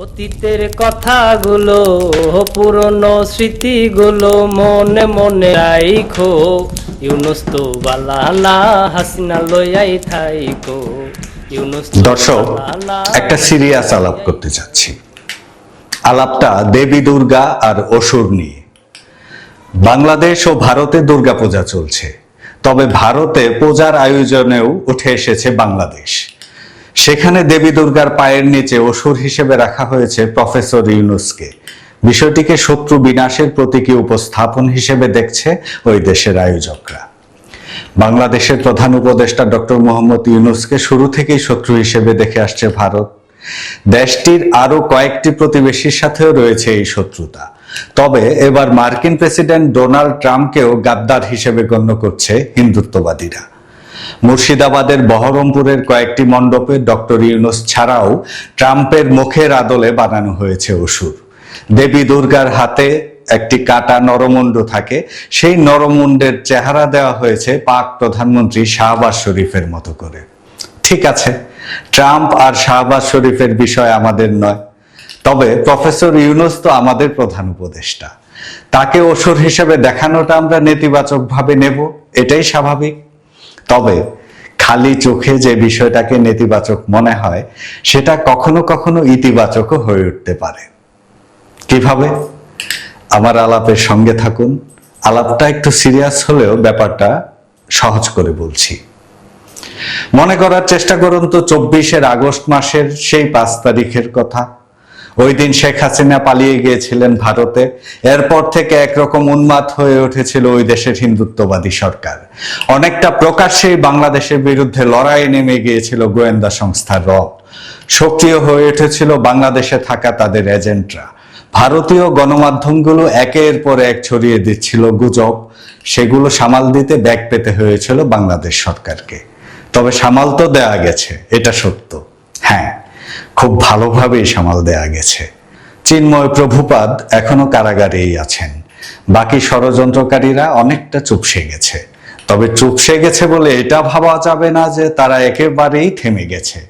অতীতের কথাগুলো পুরনো স্মৃতিগুলো মনে মনে রাইখো। ইউনুস তো বালানা হাসিনা লইয়াই থাইকো। ইউনুস দর্শক একটা সিরিয়াস আলাপ করতে চাচ্ছি আলাপটা দেবী দুর্গা আর অসুর নিয়ে। বাংলাদেশ ও ভারতে দুর্গা পূজা চলছে তবে ভারতে পূজার আয়োজনেও উঠে এসেছে বাংলাদেশ। সেখানে দেবী দুর্গার পায়ের নিচে অসুর হিসেবে রাখা হয়েছে প্রফেসর ইউনুসকে। বিষয়টিকে শত্রু বিনাশের প্রতীকী উপস্থাপন হিসেবে দেখছে ওই দেশের আয়োজকরা। বাংলাদেশের প্রধান উপদেষ্টা ডক্টর মোহাম্মদ ইউনুসকে শুরু থেকেই শত্রু হিসেবে দেখে আসছে ভারত। দেশটির আরও কয়েকটি প্রতিবেশীর সাথেও রয়েছে এই শত্রুতা। তবে এবার মার্কিন প্রেসিডেন্ট ডোনাল্ড ট্রাম্পকেও গাদ্দার হিসেবে গণ্য করছে হিন্দুত্ববাদীরা। মুর্শিদাবাদের বহরমপুরের কয়েকটি মণ্ডপে ডক্টর ইউনুস ছাড়াও ট্রাম্পের মুখের আদলে বানানো হয়েছে অসুর। দেবী দুর্গার হাতে একটি কাটা নরমুণ্ড থাকে। সেই নরমুণ্ডের চেহারা দেওয়া হয়েছে পাক প্রধানমন্ত্রী শাহবাজ শরীফের মতো করে। ঠিক আছে, ট্রাম্প আর শাহবাজ শরীফের বিষয় আমাদের নয়। তবে প্রফেসর ইউনুস তো আমাদের প্রধান উপদেষ্টা। তাকে অসুর হিসেবে দেখানোটা আমরা নেতিবাচকভাবে নেব, এটাই স্বাভাবিক। তবে খালি চোখে যে বিষয়টাকে নেতিবাচক মনে হয়, সেটা কখনো কখনো ইতিবাচকও হয়ে উঠতে পারে। কীভাবে? আমার আলাপের সঙ্গে থাকুন। আলাপটা একটু সিরিয়াস হলেও ব্যাপারটা সহজ করে বলছি। মনে করার চেষ্টা করুন তো, চব্বিশের আগস্ট মাসের সেই পাঁচ তারিখের কথা। ওই দিন শেখ হাসিনা পালিয়ে গিয়েছিলেন ভারতে। এরপর থেকে একরকম উন্মাদ হয়ে উঠেছিল ওই দেশের হিন্দুত্ববাদী সরকার। অনেকটা প্রকাশ্যেই বাংলাদেশের বিরুদ্ধে লড়াই নেমে গিয়েছিল গোয়েন্দা সংস্থার রব। সক্রিয় হয়ে উঠেছিল বাংলাদেশে থাকা তাদের এজেন্টরা। ভারতীয় গণমাধ্যমগুলো একের পর এক ছড়িয়ে দিচ্ছিল গুজব। সেগুলো সামাল দিতে ব্যাগ পেতে হয়েছিল বাংলাদেশ সরকারকে। তবে সামাল তো দেয়া গেছে, এটা সত্য। হ্যাঁ। খুব ভালোভাবেই সামাল দেয়া গেছে। চিন্ময় প্রভুপাদ এখনও কারাগারেই আছেন। বাকি ষড়যন্ত্রকারীরা অনেকটা চুপসে গেছে। তবে চুপসে গেছে বলে এটা ভাবা যাবে না যে তারা একেবারেই থেমে গেছে।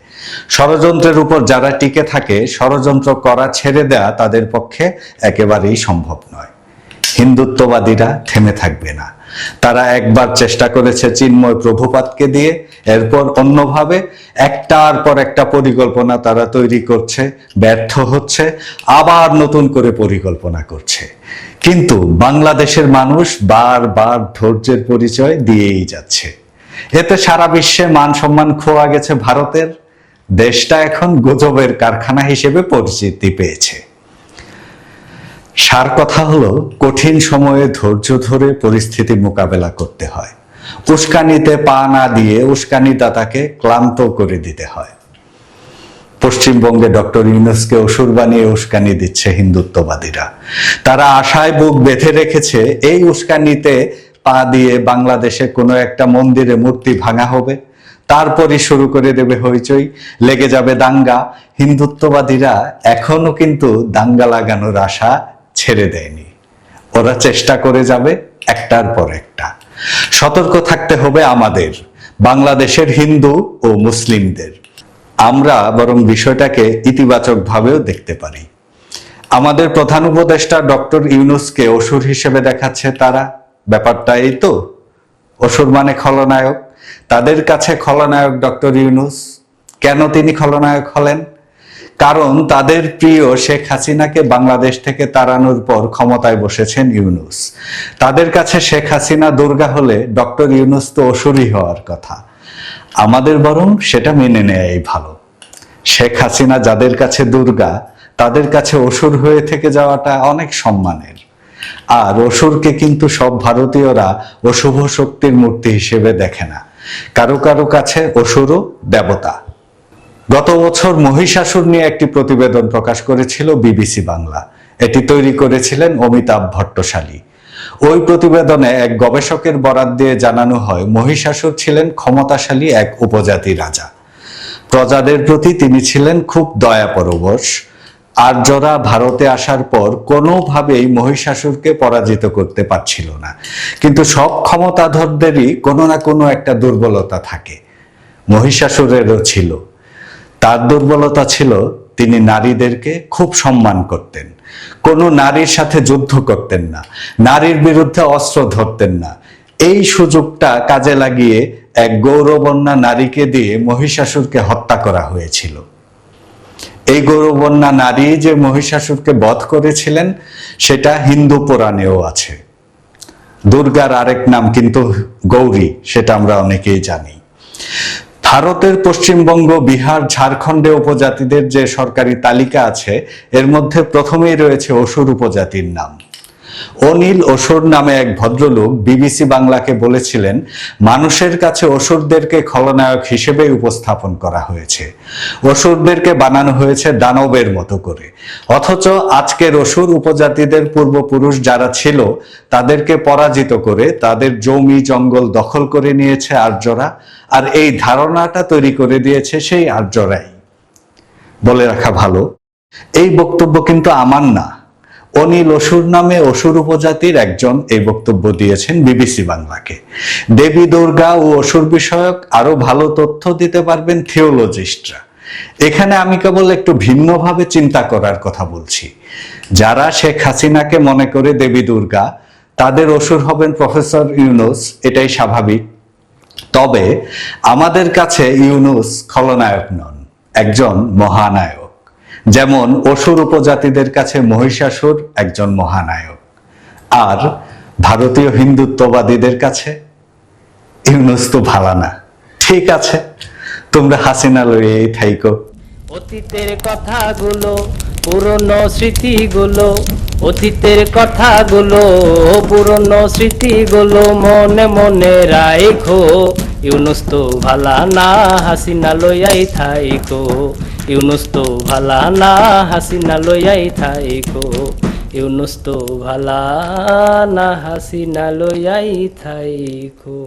ষড়যন্ত্রের উপর যারা টিকে থাকে, ষড়যন্ত্র করা ছেড়ে দেয়া তাদের পক্ষে একেবারেই সম্ভব নয়। হিন্দুত্ববাদীরা থেমে থাকবে না। তারা একবার চেষ্টা করেছে চিন্ময় প্রভুপাতকে দিয়ে, এরপর অন্যভাবে একটার পর একটা পরিকল্পনা তারা তৈরি করছে, ব্যর্থ হচ্ছে, আবার নতুন করে পরিকল্পনা করছে। কিন্তু বাংলাদেশের মানুষ বারবার ধৈর্যের পরিচয় দিয়েই যাচ্ছে। এতে সারা বিশ্বে মান সম্মান খোয়া গেছে ভারতের। দেশটা এখন গুজবের কারখানা হিসেবে পরিচিতি পেয়েছে। সার কথা হলো, কঠিন সময়ে ধৈর্য ধরে পরিস্থিতি মোকাবেলা করতে হয়। উস্কানিতে পা না দিয়ে উস্কানিদাতাকে ক্লান্ত করে দিতে হয়। পশ্চিমবঙ্গে ডক্টর ইউনুসকে অসুর বানিয়ে উস্কানি দিচ্ছে হিন্দুত্ববাদীরা। তারা আশায় বুক বেঁধে রেখেছে, এই উস্কানিতে পা দিয়ে বাংলাদেশে কোনো একটা মন্দিরে মূর্তি ভাঙা হবে। তারপরই শুরু করে দেবে হইচই, লেগে যাবে দাঙ্গা। হিন্দুত্ববাদীরা এখনও কিন্তু দাঙ্গা লাগানোর আশা ছেড়ে দেয়নি। ওরা চেষ্টা করে যাবে একটার পর একটা। সতর্ক থাকতে হবে আমাদের, বাংলাদেশের হিন্দু ও মুসলিমদের। আমরা বরং বিষয়টাকে ইতিবাচক ভাবেও দেখতে পারি। আমাদের প্রধান উপদেষ্টা ডক্টর ইউনুসকে অসুর হিসেবে দেখাচ্ছে তারা। ব্যাপারটা এই তো। অসুর মানে খলনায়ক। তাদের কাছে খলনায়ক ডক্টর ইউনুস। কেন তিনি খলনায়ক হলেন? কারণ তাদের প্রিয় শেখ হাসিনাকে বাংলাদেশ থেকে তাড়ানোর পর ক্ষমতায় বসেছেন ইউনুস। তাদের কাছে শেখ হাসিনা দুর্গা হলে ডক্টর ইউনুস তো অসুরই হওয়ার কথা। আমাদের বরং সেটা মেনে নেয়াই ভালো। শেখ হাসিনা যাদের কাছে দুর্গা, তাদের কাছে অসুর হয়ে থেকে যাওয়াটা অনেক সম্মানের। আর অসুরকে কিন্তু সব ভারতীয়রা অশুভ শক্তির মূর্তি হিসেবে দেখে না। কারও কারও কাছে অসুরও দেবতা। গত বছর মহিষাসুর নিয়ে একটি প্রতিবেদন প্রকাশ করেছিল বিবিসি বাংলা। এটি তৈরি করেছিলেন অমিতাভ ভট্টশালী। ওই প্রতিবেদনে এক গবেষকের বরাত দিয়ে জানানো হয়, মহিষাসুর ছিলেন ক্ষমতাশালী এক উপজাতি রাজা। প্রজাদের প্রতি তিনি ছিলেন খুব দয়াপরবশ আর্যরা ভারতে আসার পর কোনোভাবেই মহিষাসুরকে পরাজিত করতে পারছিল না। কিন্তু সব ক্ষমতাধরদেরই কোনো না কোনো একটা দুর্বলতা থাকে। মহিষাসুরেরও ছিল। তার দুর্বলতা ছিল, তিনি নারীদেরকে খুব সম্মান করতেন। কোনো নারীর সাথে যুদ্ধ করতেন না, নারীর বিরুদ্ধে অস্ত্র ধরতেন না। এই সুযোগটা কাজে লাগিয়ে এক গৌরবন্যা নারীকে দিয়ে মহিষাসুরকে হত্যা করা হয়েছিল। এই গৌরবন্যা নারী যে মহিষাসুরকে বধ করেছিলেন, সেটা হিন্দু পুরাণেও আছে। দুর্গার আরেক নাম কিন্তু গৌরী, সেটা আমরা অনেকেই জানি। ভারতের পশ্চিমবঙ্গ, বিহার, ঝাড়খণ্ডে উপজাতিদের যে সরকারি তালিকা আছে, এর মধ্যে প্রথমেই রয়েছে অসুর উপজাতির নাম। অনিল অসুর নামে এক ভদ্রলোক বিবিসি বাংলাকে বলেছিলেন, মানুষের কাছে অসুরদেরকে খলনায়ক হিসেবে উপস্থাপন করা হয়েছে। অসুরদেরকে বানানো হয়েছে দানবের মতো করে। অথচ আজকের অসুর উপজাতিদের পূর্বপুরুষ যারা ছিল, তাদেরকে পরাজিত করে তাদের জমি জঙ্গল দখল করে নিয়েছে আর্যরা, আর এই ধারণাটা তৈরি করে দিয়েছে সেই আর্যরাই। বলে রাখা ভালো। এই বক্তব্য কিন্তু আমার না। অনিল অসুর নামে অসুর উপজাতির একজন এই বক্তব্য দিয়েছেন বিবিসি বাংলাকে। দেবী দুর্গা ও অসুর বিষয়ক আরও ভালো তথ্য দিতে পারবেন থিওলজিস্টরা। এখানে আমি কেবল একটু ভিন্নভাবে চিন্তা করার কথা বলছি। যারা শেখ হাসিনাকে মনে করে দেবী দুর্গা, তাদের অসুর হবেন প্রফেসর ইউনুস, এটাই স্বাভাবিক। তবে আমাদের কাছে ইউনুস খলনায়ক নন, একজন মহানায়ক। যেমন অসুর উপজাতিদের কাছে মহিষাসুর একজন মহানায়ক। আর ভারতীয় হিন্দুত্ববাদীদের কাছে ইউনুস তো ভালা না ঠিক আছে, তোমরা হাসিনা লইয়েই থাইকো। অতীতের কথাগুলো, পুরনো স্মৃতিগুলো, অতীতের কথাগুলো, পুরনো স্মৃতিগুলো মনে মনে রাইখো। ইউনুস ভালা না, হাসিনা লইয়াই থাইকো। ইউনুস তো ভালা না, হাসিনা লইয়াই থাইকো। ইউনুস তো ভালা না, হাসিনা লইয়াই থাইকো।